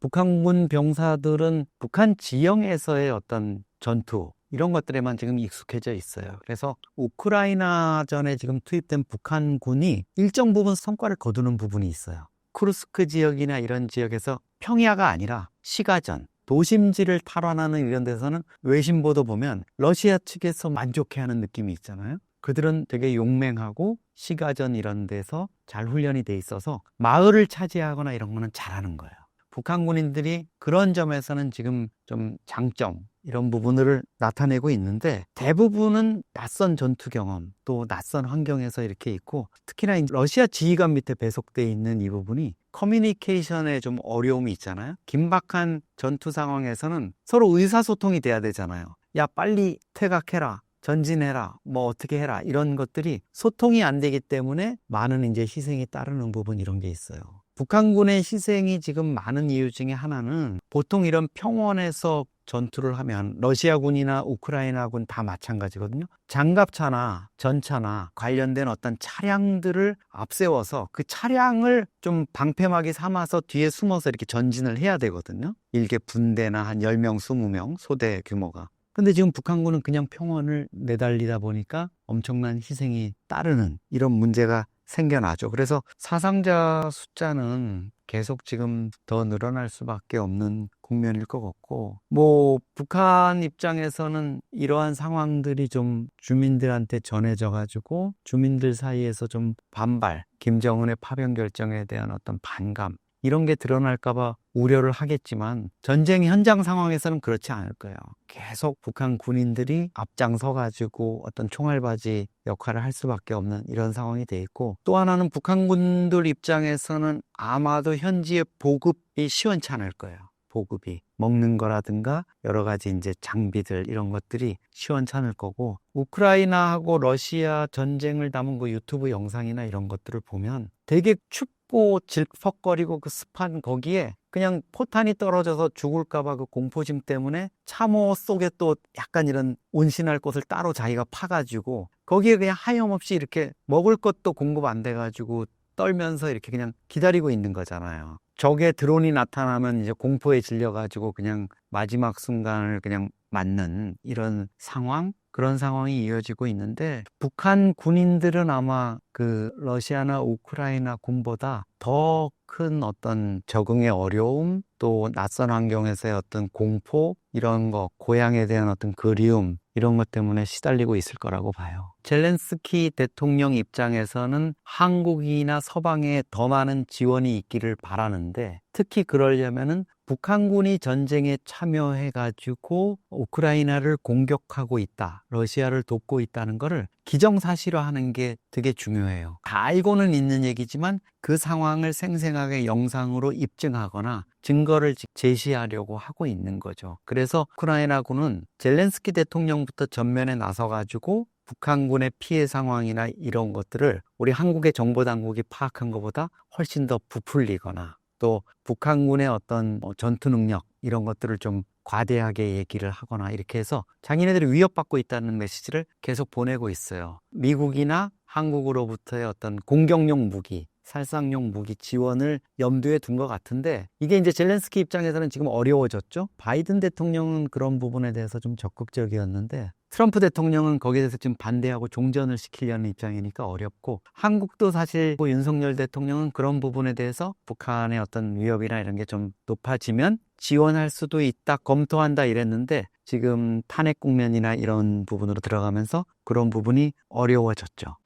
북한군 병사들은 북한 지형에서의 어떤 전투 이런 것들에만 지금 익숙해져 있어요. 그래서 우크라이나 전에 지금 투입된 북한군이 일정 부분 성과를 거두는 부분이 있어요. 쿠르스크 지역이나 이런 지역에서 평야가 아니라 시가전, 도심지를 탈환하는 이런 데서는 외신 보도 보면 러시아 측에서 만족해하는 느낌이 있잖아요. 그들은 되게 용맹하고 시가전 이런 데서 잘 훈련이 돼 있어서 마을을 차지하거나 이런 거는 잘하는 거예요. 북한 군인들이 그런 점에서는 지금 좀 장점 이런 부분을 나타내고 있는데 대부분은 낯선 전투 경험 또 낯선 환경에서 이렇게 있고 특히나 러시아 지휘관 밑에 배속돼 있는 이 부분이 커뮤니케이션에 좀 어려움이 있잖아요. 긴박한 전투 상황에서는 서로 의사소통이 돼야 되잖아요. 야 빨리 퇴각해라. 전진해라, 뭐 어떻게 해라, 이런 것들이 소통이 안 되기 때문에 많은 이제 희생이 따르는 부분 이런 게 있어요. 북한군의 희생이 지금 많은 이유 중에 하나는 보통 이런 평원에서 전투를 하면 러시아군이나 우크라이나군 다 마찬가지거든요. 장갑차나 전차나 관련된 어떤 차량들을 앞세워서 그 차량을 좀 방패막이 삼아서 뒤에 숨어서 이렇게 전진을 해야 되거든요. 일개 분대나 한 10명, 20명 소대 규모가. 근데 지금 북한군은 그냥 평원을 내달리다 보니까 엄청난 희생이 따르는 이런 문제가 생겨나죠. 그래서 사상자 숫자는 계속 지금 더 늘어날 수밖에 없는 국면일 것 같고, 뭐, 북한 입장에서는 이러한 상황들이 좀 주민들한테 전해져 가지고 주민들 사이에서 좀 반발, 김정은의 파병 결정에 대한 어떤 반감, 이런 게 드러날까봐 우려를 하겠지만 전쟁 현장 상황에서는 그렇지 않을 거예요. 계속 북한 군인들이 앞장서 가지고 어떤 총알바지 역할을 할 수밖에 없는 이런 상황이 돼 있고 또 하나는 북한 군들 입장에서는 아마도 현지의 보급이 시원치 않을 거예요. 보급이 먹는 거라든가 여러 가지 이제 장비들 이런 것들이 시원찮을 거고 우크라이나하고 러시아 전쟁을 담은 그 유튜브 영상이나 이런 것들을 보면 되게 춥 고 질퍽거리고 그 습한 거기에 그냥 포탄이 떨어져서 죽을까봐 그 공포심 때문에 참호 속에 또 약간 이런 온신할 곳을 따로 자기가 파가지고 거기에 그냥 하염없이 이렇게 먹을 것도 공급 안 돼가지고 떨면서 이렇게 그냥 기다리고 있는 거잖아요. 적의 드론이 나타나면 이제 공포에 질려가지고 그냥 마지막 순간을 그냥 맞는 이런 상황? 그런 상황이 이어지고 있는데 북한 군인들은 아마 그 러시아나 우크라이나 군보다 더 큰 어떤 적응의 어려움 또 낯선 환경에서의 어떤 공포 이런 거 고향에 대한 어떤 그리움 이런 것 때문에 시달리고 있을 거라고 봐요. 젤렌스키 대통령 입장에서는 한국이나 서방에 더 많은 지원이 있기를 바라는데 특히 그러려면은 북한군이 전쟁에 참여해 가지고 우크라이나를 공격하고 있다, 러시아를 돕고 있다는 것을 기정사실화하는 게 되게 중요해요. 다 알고는 있는 얘기지만 그 상황을 생생하게 영상으로 입증하거나 증거를 제시하려고 하고 있는 거죠. 그래서 우크라이나군은 젤렌스키 대통령부터 전면에 나서 가지고 북한군의 피해 상황이나 이런 것들을 우리 한국의 정보 당국이 파악한 것보다 훨씬 더 부풀리거나 또 북한군의 어떤 뭐 전투 능력 이런 것들을 좀 과대하게 얘기를 하거나 이렇게 해서 자기네들이 위협받고 있다는 메시지를 계속 보내고 있어요. 미국이나 한국으로부터의 어떤 공격용 무기, 살상용 무기 지원을 염두에 둔 것 같은데 이게 이제 젤렌스키 입장에서는 지금 어려워졌죠. 바이든 대통령은 그런 부분에 대해서 좀 적극적이었는데 트럼프 대통령은 거기에 대해서 지금 반대하고 종전을 시키려는 입장이니까 어렵고 한국도 사실 뭐 윤석열 대통령은 그런 부분에 대해서 북한의 어떤 위협이나 이런 게 좀 높아지면 지원할 수도 있다 검토한다 이랬는데 지금 탄핵 국면이나 이런 부분으로 들어가면서 그런 부분이 어려워졌죠.